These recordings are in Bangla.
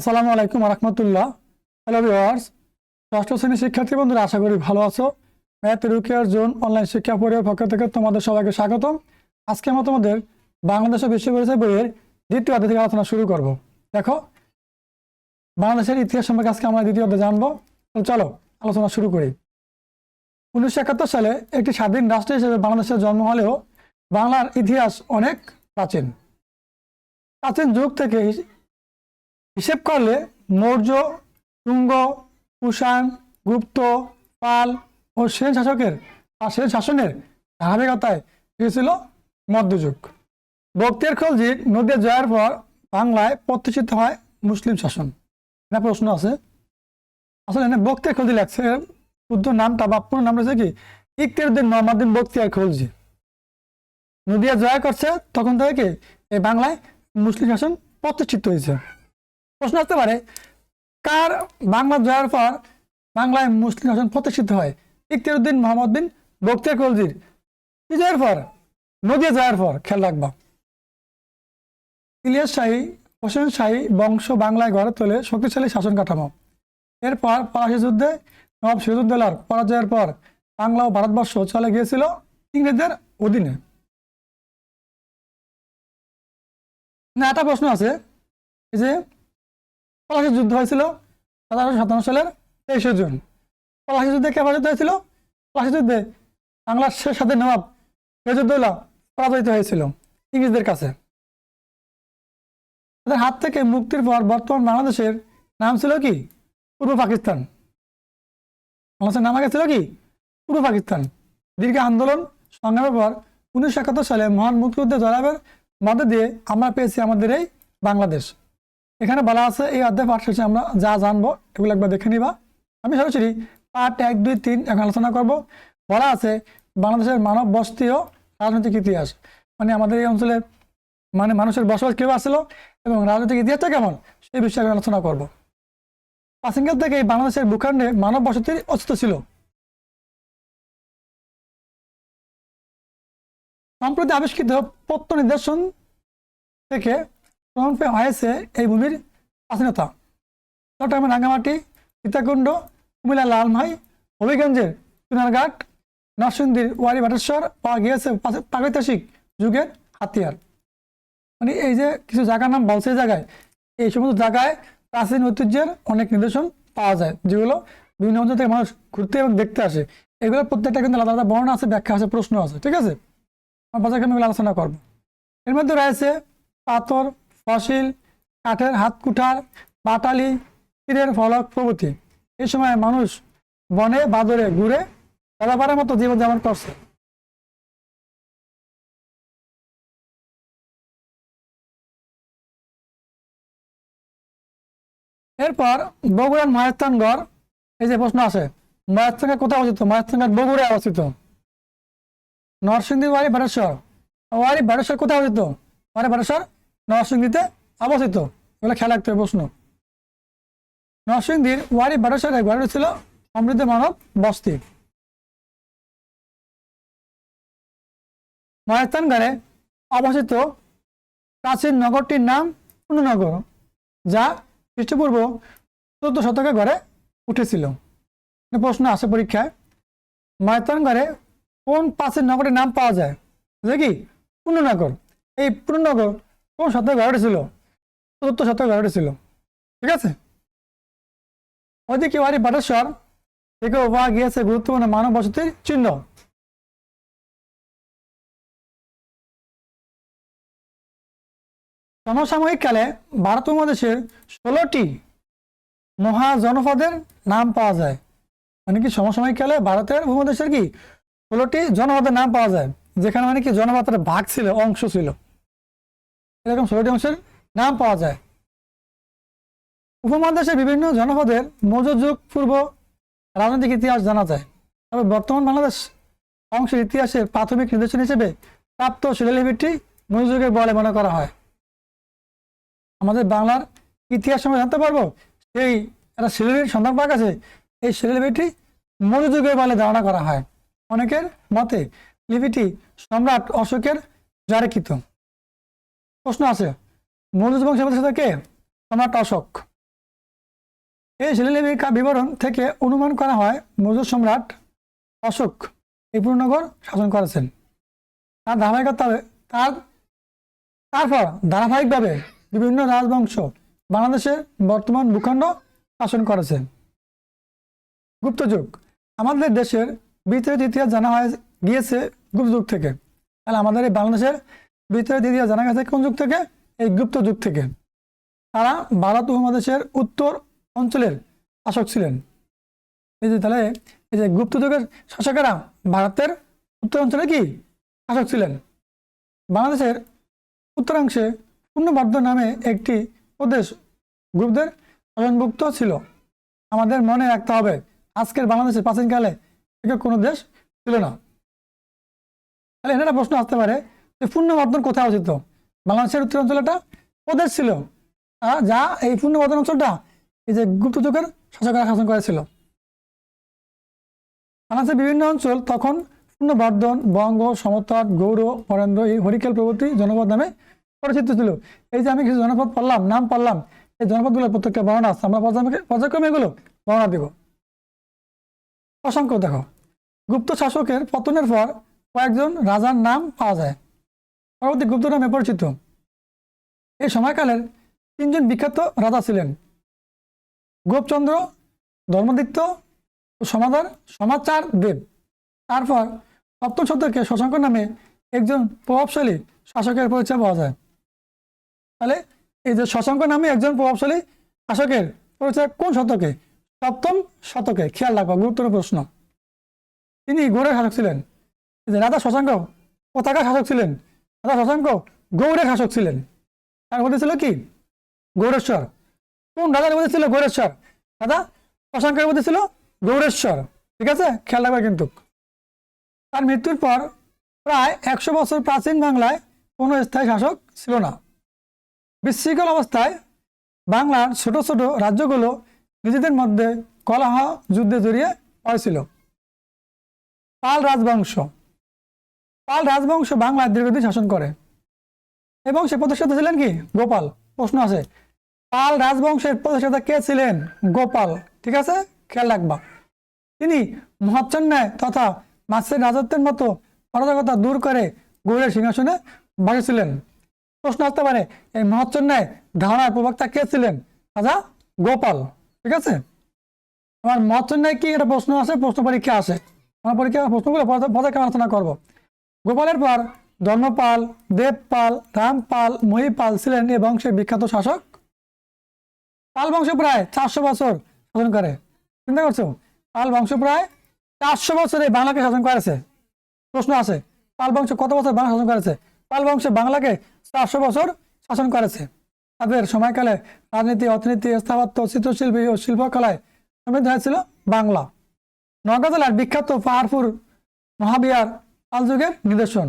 আসসালামু আলাইকুম রহমতুল্লাহ। হ্যালো ভিওয়ার্স ষষ্ঠ শ্রেণির শিক্ষার্থী বন্ধুরা, আশা করি ভালো আছো। ম্যাথ রুকিয়ার জোন অনলাইন শিক্ষা পরিবার পক্ষ থেকে তোমাদের সবাইকে স্বাগতম। আজকে আমরা তোমাদের বাংলাদেশ ও বিশ্ব পরিচয় বইয়ের দ্বিতীয় অধ্যায় থেকে আলোচনা শুরু করব। দেখো, বাংলাদেশের ইতিহাস সম্পর্কে আজকে আমরা দ্বিতীয় অধ্যায় জানব। চলো, আলোচনা শুরু করি। উনিশশো একাত্তর সালে একটি স্বাধীন রাষ্ট্র হিসেবে বাংলাদেশের জন্ম হলেও বাংলার ইতিহাস অনেক প্রাচীন। প্রাচীন যুগ থেকে হিসেব করলে মৌর্য, তুঙ্গ, কুষাণ, গুপ্ত, পাল ও সেন শাসকের আর সেন শাসনের ধারাবাহিকতায় এসেছিল মধ্যযুগ। বক্তিয়ার খলজির নদী জয়ের পর বাংলায় প্রতিষ্ঠিত হয় মুসলিম শাসন। এটা প্রশ্ন আছে। আসলে এখানে বক্তিয়ার খলজি লাগছে শুদ্ধ নামটা বা পুরো নাম রয়েছে কি? ইকতেরুদ্দিন মোহাম্মদিন বক্তিয়ার খলজি। নদিয়া জয় করছে, তখন থেকে এই বাংলায় মুসলিম শাসন প্রতিষ্ঠিত হয়েছে। প্রশ্ন আসতে পারে, কার বাংলা জয়ের পর বাংলায় মুসলিম শাসন প্রতিষ্ঠিত হয়? ইকতিরুদ্দিন মোহাম্মদ বিন বক্তিয়ার খলজির কি জয়ের পর? নদিয়া জয়ের পর, খেয়াল রাখবা। ইলিয়াস শাহী, হোসেন শাহী বংশ বাংলায় গড়ে তোলে শক্তিশালী শাসন কাঠামো। এরপর পলাশী যুদ্ধে, নবাব সিরাজউদ্দৌলার পরাজয়ের পর বাংলা ও ভারতবর্ষ চলে গিয়েছিল ইংরেজদের অধীনে। না, একটা প্রশ্ন আছে। যে পলাশীর যুদ্ধ হয়েছিল সতেরোশো সাতান্ন সালের তেইশে জুন। পলাশী যুদ্ধে কে পরাজিত হয়েছিল? পলাশী যুদ্ধে বাংলার শেষ সাথে নবাব সিরাজউদ্দৌলা পরাজিত হয়েছিল ইংরেজদের কাছে। তাদের হাত থেকে মুক্তির পর বর্তমান বাংলাদেশের নাম ছিল কি? পূর্ব পাকিস্তান। বাংলাদেশের নাম আগে ছিল কি? পূর্ব পাকিস্তান। দীর্ঘ আন্দোলন সংগ্রামের পর উনিশশো একাত্তর সালে মহান মুক্তিযুদ্ধে জয়লাভের মধ্যে দিয়ে আমরা পেয়েছি আমাদের এই বাংলাদেশ। এখানে বলা আছে, এই অধ্যায় পাঠ শেষে আমরা যা জানব, এগুলো একবার দেখে নিবা। আমি সরাসরি পার্ট এক, দুই, তিন, এখন আলোচনা করব। বলা আছে, বাংলাদেশের মানব বস্তি ও রাজনৈতিক ইতিহাস। মানে আমাদের এই অঞ্চলে মানে মানুষের বসবাস কেউ আসছিল এবং রাজনৈতিক ইতিহাসটা কেমন সেই বিষয়ে আমি আলোচনা করব। প্রাচীনকাল থেকে বাংলাদেশের ভূখণ্ডে মানব বসতির অস্তিত্ব ছিল। সম্প্রতি আবিষ্কৃত পত্র নিদর্শন থেকে প্রমাণ হয়েছে এই ভূমির প্রাচীনতা। চট্টগ্রামের রাঙ্গামাটি, সীতাকুণ্ড কুমিল্লা লালমাই, হবিগঞ্জের চুনারঘাট নরসিংদীর ওয়ারি ভাটেশ্বর পাওয়া গিয়েছে প্রাগৈতিহাসিক যুগের হাতিয়ার। মানে এই যে কিছু জায়গার নাম বলছে জায়গায়, এই সমস্ত জায়গায় প্রাচীন ঐতিহ্যের অনেক নিদর্শন পাওয়া যায়, যেগুলো বিভিন্ন অঞ্চল থেকে মানুষ ঘুরতে এবং দেখতে আসে। এগুলোর প্রত্যেকটা কিন্তু আলাদা আলাদা বর্ণনা আছে, ব্যাখ্যা আছে, প্রশ্ন আছে, ঠিক আছে? আমরা বাজারকে আমি এগুলো আলোচনা করব। এর মধ্যে রয়েছে পাথর ফসিল কাঠের হাত কুঠার পাটালি তীরের ফলক প্রভৃতি। এই সময় মানুষ বনে, বাদরে, ঘুরে চলাফারের মতো জীবনযাপন করছে। এরপর বগুড়ার মহাস্থানগড় এই যে প্রশ্ন আছে মহাস্থানগড় কোথায় অবস্থিত? মহাস্থানগড় বগুড়ায় অবস্থিত। নরসিংদী ওয়ারি বারেশ্বর ওয়ারি বারেশ্বর কোথায় অবস্থিত? ওয়ারি বারেশ্বর নরসিংদীতে অবস্থিত। এগুলো খেয়াল রাখতে হবে প্রশ্ন। নরসিংদীর ওয়ারি বারেশ্বরে গড়ে ছিল সমৃদ্ধ মানব বস্তি। মহাস্থানগড়ে অবস্থিত প্রাচীন নগরটির নাম পূর্ণনগর যা খ্রিস্টপূর্ব চোদ্দ শতকে গড়ে উঠেছিল। প্রশ্ন আসে পরীক্ষায় মহাস্থানগড়ে কোন প্রাচীন নগরের নাম পাওয়া যায়? বুঝলে কি? পূর্ণনগর এই পূর্ণনগর কোন শতকে গড়ে উঠেছিল চতুর্থ শতকে গড়ে উঠেছিল ঠিক আছে? ওইদিকে ওয়ারি বাটেশ্বর থেকেও পাওয়া গিয়েছে গুরুত্বপূর্ণ মানব বসতির চিহ্ন। সমসাময়িক কালে ভারত উপমহাদেশের ষোলোটি মহাজনপদের নাম পাওয়া যায়। মানে কি সমসাময়িক কালে ভারতের উপমহাদেশের কি ষোলোটি জনপদের নাম পাওয়া যায়? যেখানে মানে কি জনপদের ভাগ ছিল, অংশ ছিল। এরকম ষোলোটি অংশের নাম পাওয়া যায়। উপমহাদেশের বিভিন্ন জনপদের মৌর্য যুগ, পূর্ব রাজনৈতিক ইতিহাস জানা যায়। তবে বর্তমান বাংলাদেশ অংশের ইতিহাসের প্রাথমিক নিদর্শন হিসেবে প্রাপ্ত শিলালিপিটি মৌর্য যুগের বলে মনে করা হয়। আমাদের বাংলার ইতিহাস সম্পর্কে জানতে পারব? সেই একটা শিলালিপির সন্ধান পাওয়া গেছে এই শিলালিপিটি মৌর্য বলে ধারণা করা হয়। অনেকের মতে লিপিটি সম্রাট অশোকের জারিকৃত। প্রশ্ন আছে। মৌর্য বংশের মধ্যে কে সম্রাট অশোক। এই শিলালিপির কা- বিবরণ থেকে অনুমান করা হয় মৌর্য সম্রাট অশোক এই পুরনগর শাসন করেছেন। তার ধারাবাহিকতাবে তার, তারপর ধারাবাহিকভাবে বিভিন্ন রাজবংশ বাংলাদেশের বর্তমান ভূখণ্ড শাসন করেছে গুপ্ত যুগ। আমাদের দেশের বিতরিত ইতিহাস জানা হয় গিয়েছে গুপ্ত যুগ থেকে। তাহলে আমাদের এই বাংলাদেশের বিতরিত ইতিহাস জানা গেছে কোন যুগ থেকে? এই গুপ্ত যুগ থেকে। তারা ভারত উপমহাদেশের উত্তর অঞ্চলের শাসক ছিলেন। এই যে তাহলে, এই যে গুপ্ত যুগের শাসকেরা ভারতের উত্তর অঞ্চলে কি? শাসক ছিলেন। বাংলাদেশের উত্তরাংশে পূর্ণবর্ধ নামে একটি প্রদেশ গ্রুপদের শাসনভুক্ত ছিল। আমাদের মনে রাখতে হবে, আজকের বাংলাদেশের প্রাচীনকালে কোনো দেশ ছিল না। তাহলে এখানে প্রশ্ন আসতে পারে পূর্ণবর্ধন কোথায় অবস্থিত? বাংলাদেশের উত্তর অঞ্চলটা প্রদেশ ছিল। যা এই পূর্ণবর্ধন অঞ্চলটা এই যে গুপ্ত যুগের শাসকেরা শাসন করেছিল। বাংলাদেশের বিভিন্ন অঞ্চল তখন পূর্ণবর্ধন, বঙ্গ, সমতট গৌর বরেন্দ্র এই হরিকেল প্রভৃতি জনপদ নামে পরিচিত ছিল। এই যে আমি কিছু জনপদ পড়লাম, নাম পড়লাম, এই জনপদগুলোর প্রত্যেকটা বর্ণনা আছে। আমরা পর্যায়ক্রমে এগুলো বর্ণনা দিব। অসংখ্য দেখো। গুপ্ত শাসকের পতনের পর কয়েকজন রাজার নাম পাওয়া যায়। পরবর্তী গুপ্ত নামে পরিচিত। এই সময়কালের তিনজন বিখ্যাত রাজা ছিলেন। গোপচন্দ্র ধর্মদিত্য ও সমাদার সমাচার দেব। তারপর সপ্তম শতকে শশাঙ্ক নামে একজন প্রভাবশালী শাসকের পরিচয় পাওয়া যায়। তাহলে এই যে শশাঙ্ক নামে একজন প্রভাবশালী শাসকের পরিচয় কোন শতকে? সপ্তম শতকে। খেয়াল রাখবা গুরুত্বপূর্ণ প্রশ্ন। তিনি গৌড়ের শাসক ছিলেন। রাজা শশাঙ্ক পতাকা শাসক ছিলেন। রাজা শশাঙ্ক, গৌড়ের শাসক ছিলেন। তার মধ্যে ছিল কি? গৌরেশ্বর কোন রাজার মধ্যে ছিল গৌরেশ্বর দাদা, শশাঙ্কের মধ্যে ছিল গৌরেশ্বর ঠিক আছে? খেয়াল রাখবে কিন্তু। তার মৃত্যুর পর প্রায় একশো বছর প্রাচীন বাংলায় কোনো স্থায়ী শাসক ছিল না। বিশৃঙ্খল অবস্থায় বাংলার ছোট ছোট রাজ্যগুলো নিজেদের মধ্যে কলহ যুদ্ধে জড়িয়ে পড়েছিল। পাল রাজবংশ। পাল রাজবংশ বাংলায় দীর্ঘদিন শাসন করে। এবং সে প্রতিষ্ঠাতা ছিলেন কি? গোপাল। প্রশ্ন আছে। পাল রাজবংশের প্রতিষ্ঠাতা কে ছিলেন? গোপাল। ঠিক আছে? খেয়াল রাখবা। তিনি মহাচ্ছন্যায় তথা মাছের রাজত্বের মতো অরাজকতা দূর করে গৌড়ের সিংহাসনে বসেছিলেন প্রশ্ন আসতে পারে, এই মহাচ্ছন্যায় ধারণার প্রবক্তা কে ছিলেন? রাজা গোপাল। ঠিক আছে? আমার মহাচ্ছন্যায় কি এটা প্রশ্ন আছে? প্রশ্ন পরীক্ষা আসে। আমার পরীক্ষা প্রশ্নগুলো পদকে আলোচনা করব। গোপালের পর ধর্মপাল দেবপাল, রামপাল, মহিপাল ছিলেন এই বংশের বিখ্যাত শাসক। পাল বংশ প্রায় চারশো বছর শাসন করে। চিন্তা করছ? পাল বংশ প্রায় চারশো বছর এই বাংলাকে শাসন করেছে। প্রশ্ন আছে, পাল বংশ কত বছর বাংলা শাসন করেছে? পাল বংশ বাংলাকে চারশো বছর শাসন করেছে। তাদের সময়কালে রাজনীতি, অর্থনীতি, স্থাপত্য, চিত্রশিল্পী ও শিল্পকলায় সমৃদ্ধ হয়েছিল বাংলা। নওগাঁ জেলার বিখ্যাত পাহাড়পুর মহাবিহার পাল যুগের নিদর্শন।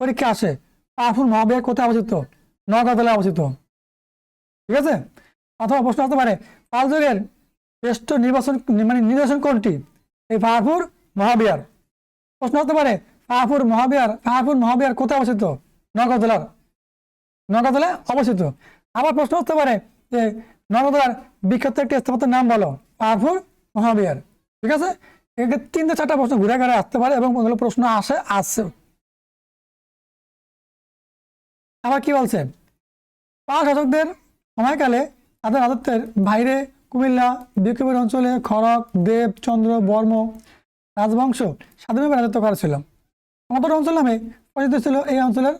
পরীক্ষা আসে। পাহাড়পুর মহাবিহার কোথায় অবস্থিত? নওগাঁ জেলায় অবস্থিত। ঠিক আছে? অথবা প্রশ্ন আসতে পারে পাল যুগের শ্রেষ্ঠ নির্বাচন মানে নিদর্শন কোনটি? এই পাহাড়পুর মহাবিহার। প্রশ্ন হতে পারে পাহাড়পুর মহাবিহার পাহাড়পুর মহাবিহার কোথায় অবস্থিত? নওগাঁ জেলার। নওগাঁ জেলায় অবস্থিত। আবার প্রশ্ন হতে পারে, যে জেলার বিখ্যাত একটি স্থাপত্যের নাম বলো পাহাড়পুর মহাবিহার। ঠিক আছে? তিনটে চারটা প্রশ্ন ঘুরে ঘুরে আসতে পারে এবং ওগুলো প্রশ্ন আসে আসছে আবার কি বলছে? পাল শাসকদের সময়কালে তাদের রাজত্বের বাইরে কুমিল্লা, বিক্ষোভের অঞ্চলে খড়ক দেব, চন্দ্র, বর্ম, রাজবংশ স্বাধীনভাবে রাজত্ব করেছিল। সমতট অঞ্চল নামে পরিচিত ছিল এই অঞ্চলের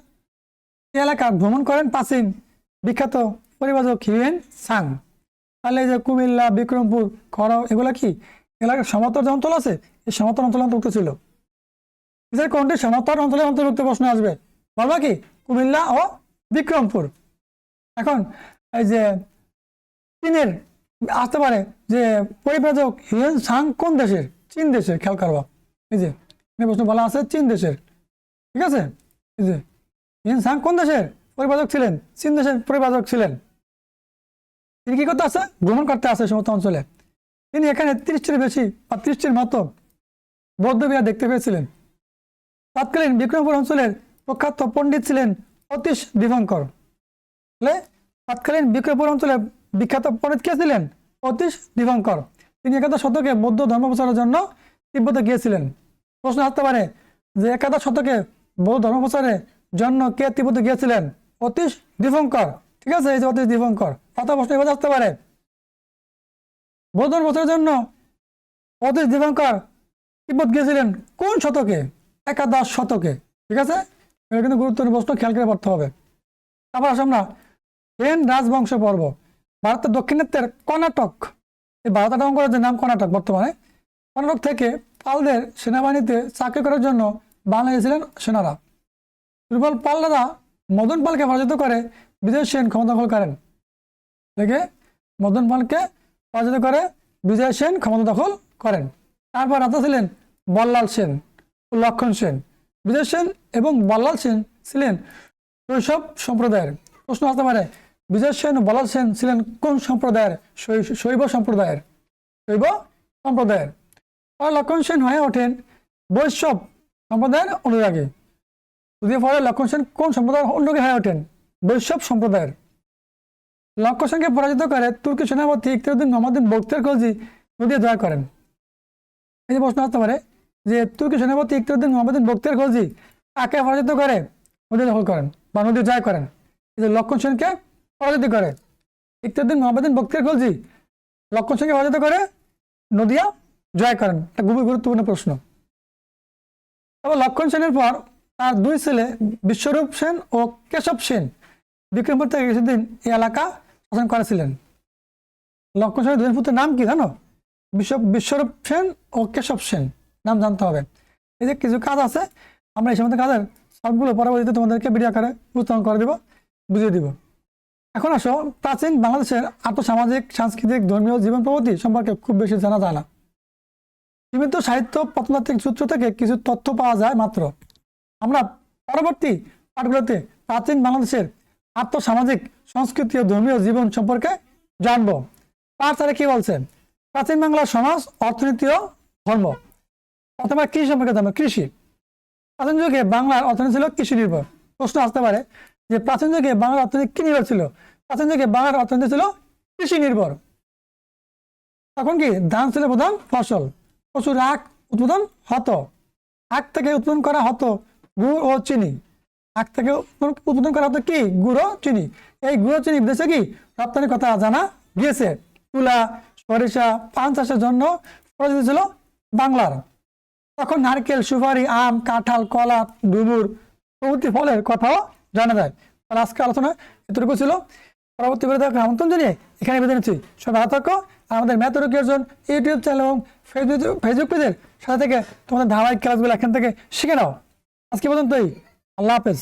এলাকা। ভ্রমণ করেন প্রাচীন বিখ্যাত পরিবাজক হিউয়েন সাং। তাহলে যে কুমিল্লা, বিক্রমপুর খড়ক এগুলো কি? এলাকার সমতল যে অঞ্চল আছে, এই সমতল অঞ্চল অন্তর্ভুক্ত ছিল। এদের কোনটি সমতল অঞ্চলের অন্তর্ভুক্ত প্রশ্ন আসবে। বলবা কি? কুমিল্লা ও বিক্রমপুর। এখন এই যে চীনের, আসতে পারে যে পরিব্রাজক হিউয়েন সাং কোন দেশের? চীন দেশের, খেয়াল করবা। এই যে প্রশ্ন বলা আছে চীন দেশের। ঠিক আছে? এই যে, হিউয়েন সাং কোন দেশের পরিব্রাজক ছিলেন? চীন দেশের পরিব্রাজক ছিলেন। তিনি কি করতে আসে ভ্রমণ করতে আসে সমস্ত অঞ্চলে। তিনি এখানে ত্রিশটির বেশি বা ত্রিশটির মতো বৌদ্ধ বিহার দেখতে পেয়েছিলেন। তৎকালীন বিক্রমপুর অঞ্চলের প্রখ্যাত পণ্ডিত ছিলেন অতীশ দীপঙ্কর তাহলে তৎকালীন বিক্রমপুর অঞ্চলে বিখ্যাত পণ্ডিত কে ছিলেন? অতীশ দীপঙ্কর তিনি একাদশ শতকে বৌদ্ধ ধর্ম প্রচারের জন্য তিব্বতে গিয়েছিলেন। প্রশ্ন আসতে পারে যে একাদশ শতকে বৌদ্ধ ধর্ম প্রচারের জন্য কে তিব্বতে গিয়েছিলেন? অতীশ দীপঙ্কর ঠিক আছে, এই যে অতীশ দীপঙ্কর কত প্রশ্ন এবার আসতে পারে বৌদ্ধ বছরের জন্য অতীশ দীপঙ্কর তিব্বত গিয়েছিলেন কোন শতকে? একাদশ শতকে। ঠিক আছে? এটা কিন্তু গুরুত্বপূর্ণ প্রশ্ন খেয়াল করে পড়তে হবে। তারপর আসলাম না সেন রাজবংশ পর্ব। ভারতের দক্ষিণাত্যের কর্ণাটক। এই ভারতের অঙ্গরাজ্যের নাম কর্ণাটক বর্তমানে, কর্ণাটক থেকে পালদের সেনাবাহিনীতে চাকরি করার জন্য বাংলা গেছিলেন সেনারা। দুর্বল পাল্লারা মদন পালকে পরাজিত করে বিজয় সেন ক্ষমতা দখল করেন। থেকে মদন পালকে পরাজিত করে বিজয় সেন ক্ষমতা দখল করেন। তারপর রাজা ছিলেন বল্লাল সেন ও লক্ষণ সেন। বিজয় সেন এবং বল্লাল সেন ছিলেন শৈশব সম্প্রদায়ের। প্রশ্ন আসতে পারে, বিজয় সেন ও বল্লাল সেন ছিলেন কোন সম্প্রদায়ের? শৈব সম্প্রদায়ের। শৈব সম্প্রদায়ের। পরে লক্ষণ সেন হয়ে ওঠেন বৈষ্ণব সম্প্রদায়ের অনুরাগী। যদি পরে লক্ষণ সেন কোন সম্প্রদায়ের অনুরাগী হয়ে ওঠেন? বৈষ্ণব সম্প্রদায়ের। লক্ষণ সেনকে পরাজিত করে, তুর্কি সেনাপতি ইকতারুদ্দিন মোহাম্মদিন বক্তের খোঁজি নদী জয় করেন। এই যে প্রশ্ন আসতে পারে যে তুর্কি সেনাপতি ইকতারুদ্দিন মোহাম্মদিন বক্তের খোঁজি কাকে পরাজিত করে? নদী দখল করেন বা নদী জয় করেন। এই যে লক্ষণ সেনকে পরাজিত করে ইকতারুদ্দিন মোহাম্মদিন বক্তের খোঁজি লক্ষণ সেনকে পরাজিত করে, নদিয়া জয় করেন। এটা খুবই গুরুত্বপূর্ণ প্রশ্ন। তবে লক্ষণ সেনের পর তার দুই ছেলে বিশ্বরূপ সেন ও কেশব সেন বিক্রমপুর কিছুদিন এই এলাকা শাসন করেছিলেন। লক্ষণ সেনের দুই পুত্রের নাম কি জানো? বিশ্ব বিশ্বরূপ সেন ও কেশব সেন, নাম জানতে হবে। এই যে কিছু কাজ আছে, আমরা এই সমস্ত কাজের সবগুলো পরবর্তীতে তোমাদেরকে ভিডিও আকারে উপস্থাপন করে দিব, বুঝিয়ে দিব। এখন আসো, প্রাচীন বাংলাদেশের আর্থসামাজিক, সাংস্কৃতিক, ধর্মীয় জীবন প্রগতি সম্পর্কে খুব বেশি জানা যায় না। সীমিত সাহিত্য প্রত্নতাত্ত্বিক সূত্র থেকে কিছু তথ্য পাওয়া যায় মাত্র। আমরা পরবর্তী পাঠগুলোতে প্রাচীন বাংলাদেশের আর্থসামাজিক সংস্কৃতি ও ধর্মীয় জীবন সম্পর্কে জানব। পাঁচ তারিখ কি বলছে? প্রাচীন বাংলার সমাজ, অর্থনীতি ও ধর্ম। প্রথমে কৃষি সম্পর্কে জানব। কৃষি। প্রাচীন যুগে বাংলার অর্থনীতি ছিল কৃষি নির্ভর। প্রশ্ন আসতে পারে যে প্রাচীন যুগে বাংলার অর্থনীতি কি নির্ভর ছিল? প্রাচীন যুগে বাংলার অর্থনীতি ছিল কৃষি নির্ভর। তখন কি ধান ছিল প্রধান ফসল? প্রচুর আখ উৎপাদন হতো। আখ থেকে উৎপাদন করা হতো গুড় ও চিনি। আখ থেকে উৎপাদন করা হতো কি? গুঁড়ো চিনি। এই গুঁড়ো চিনি বিদেশে কি? রপ্তানির কথা জানা গিয়েছে। তুলা, সরিষা, পান চাষের জন্য ছিল বাংলার। তখন নারকেল, সুপারি, আম, কাঁঠাল, কলা ডুমুর প্রভৃতি ফলের কথাও জানা যায়। তাহলে আজকে আলোচনা এতটুকু ছিল। পরবর্তী আপনাকে আমন্ত্রণ জানিয়ে এখানে বেঁধে নিচ্ছি। সবাই ভালো থাকো। আমাদের ম্যাথ রুকিয়ার ইউটিউব চ্যানেল এবং ফেসবুক ফেসবুক পেজের সাথে থেকে তোমাদের ধারাবাহিক ক্লাসগুলো এখান থেকে শিখে নাও। আজকে পর্যন্তই। আল্লাহ হাফেজ